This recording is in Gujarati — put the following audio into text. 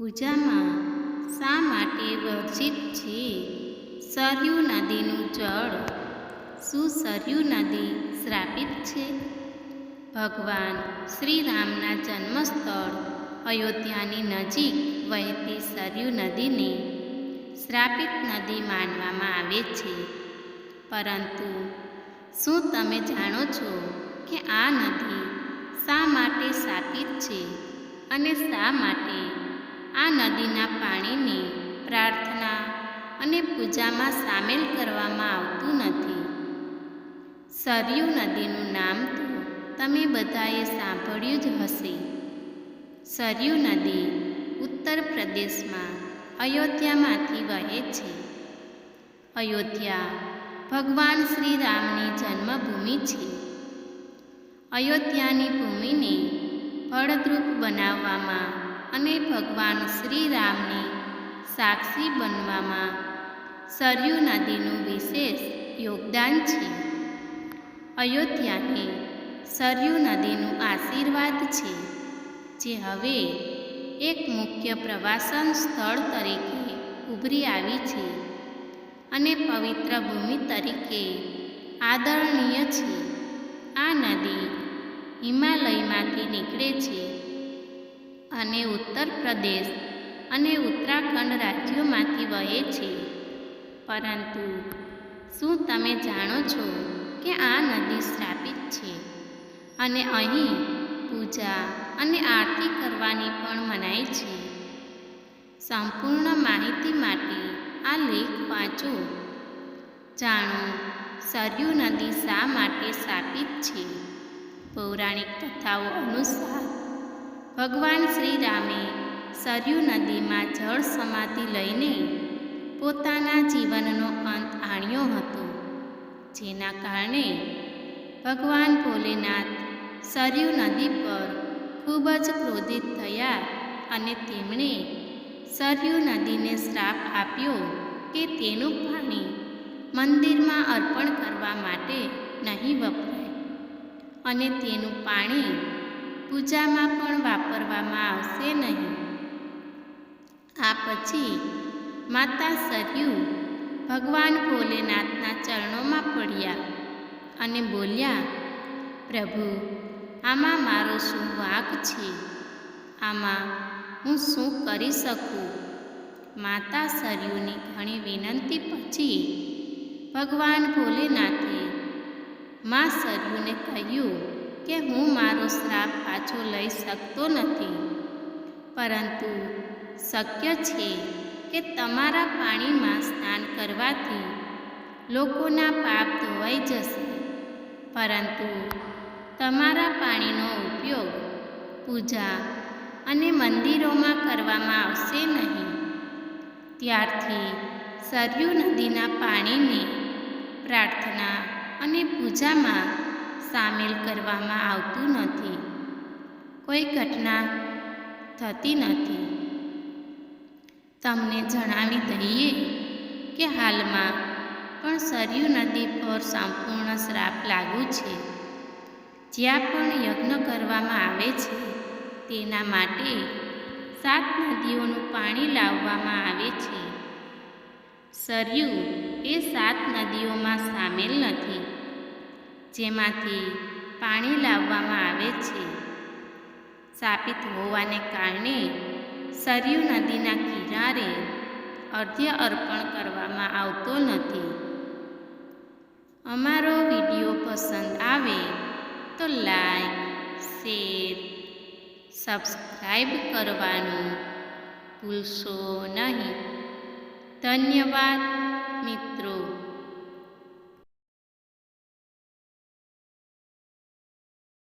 પૂજામાં શા માટે વર્જિત છે? સરયુ નદીનું જળ. શું સરયુ નદી શ્રાપિત છે? ભગવાન શ્રીરામના જન્મસ્થળ અયોધ્યાની નજીક વહેતી સરયુ નદીને શ્રાપિત નદી માનવામાં આવે છે. પરંતુ શું તમે જાણો છો કે આ નદી શા માટે શાપિત છે અને શા માટે આ નદીના પાણીને પ્રાર્થના અને પૂજામાં સામેલ કરવામાં આવતું નથી. સરયુ નદીનું નામ તો તમે બધાએ સાંભળ્યું જ હશે. સરયુ નદી ઉત્તર પ્રદેશમાં અયોધ્યામાંથી વહે છે. અયોધ્યા ભગવાન શ્રી રામની જન્મભૂમિ છે. અયોધ્યાની ભૂમિને ફળદ્રુપ બનાવવામાં અને ભગવાન શ્રી રામની સાક્ષી બનવામાં સરયુ નદીનું વિશેષ યોગદાન છે. અયોધ્યાને સરયુ નદીનું આશીર્વાદ છે, જે હવે એક મુખ્ય પ્રવાસન સ્થળ તરીકે ઉભરી આવી છે અને પવિત્ર ભૂમિ તરીકે આદરણીય છે. આ નદી હિમાલયમાંથી નીકળે છે અને ઉત્તર પ્રદેશ અને ઉત્તરાખંડ રાજ્યોમાંથી વહે છે. પરંતુ શું તમે જાણો છો કે આ નદી સ્થાપિત છે? અને અહીં પૂજા અને આરતી કરવાની પણ મનાય છે. સંપૂર્ણ માહિતી માટે આ લેખ વાંચો. જાણો, સરયુ નદી શા માટે સ્થાપિત છે? પૌરાણિક કથાઓ અનુસાર ભગવાન શ્રી રામે સરયુ નદીમાં જળ સમાધિ લઈને પોતાના જીવનનો અંત આણ્યો હતો. જેના કારણે ભગવાન ભોલેનાથ સરયુ નદી પર ખૂબ જ ક્રોધિત થયા અને તેમણે સરયુ નદીને શ્રાપ આપ્યો કે તેનું પાણી મંદિરમાં અર્પણ કરવા માટે નહીં વપરાય. અને તેનું પાણી પૂજામાં પણ વાપરવામાં આવશે નહીં. આ પછી માતા સરયુ ભગવાન ભોલેનાથના ચરણોમાં પડ્યા અને બોલ્યા, પ્રભુ, આમાં મારો શું વાક છે? આમાં હું શું કરી શકું? માતા સરયુની ઘણી વિનંતી પછી ભગવાન ભોલેનાથે મા સરયુને કહ્યું કે હું મારો શ્રાપ પાછો લઈ શકતો નથી. પરંતુ શક્ય છે કે તમારા પાણીમાં સ્નાન કરવાથી લોકોના પાપ ધોવાઈ જશે. પરંતુ તમારા પાણીનો ઉપયોગ પૂજા અને મંદિરોમાં કરવામાં આવશે નહીં. ત્યારથી સરયુ નદીના પાણીને પ્રાર્થના અને પૂજામાં સામેલ કરવામાં આવતું નથી. કોઈ ઘટના થતી નથી. તમને જણાવી દઈએ કે હાલમાં પણ સરયુ નદી પર સંપૂર્ણ શ્રાપ લાગુ છે. જ્યાં પણ યજ્ઞ કરવામાં આવે છે, તેના માટે સાત નદીઓનું પાણી લાવવામાં આવે છે. સરયુ એ સાત નદીઓમાં સામેલ નથી. જેમાંથી પાણી લાવવામાં આવે છે. સ્થાપિત હોવાને કારણે સરયુ નદીના કિનારે અર્ધ્ય અર્પણ કરવામાં આવતો નથી. અમારો વીડિયો પસંદ આવે તો લાઈક, શેર, સબસ્ક્રાઈબ કરવાનું ભૂલશો નહીં. ધન્યવાદ મિત્રો.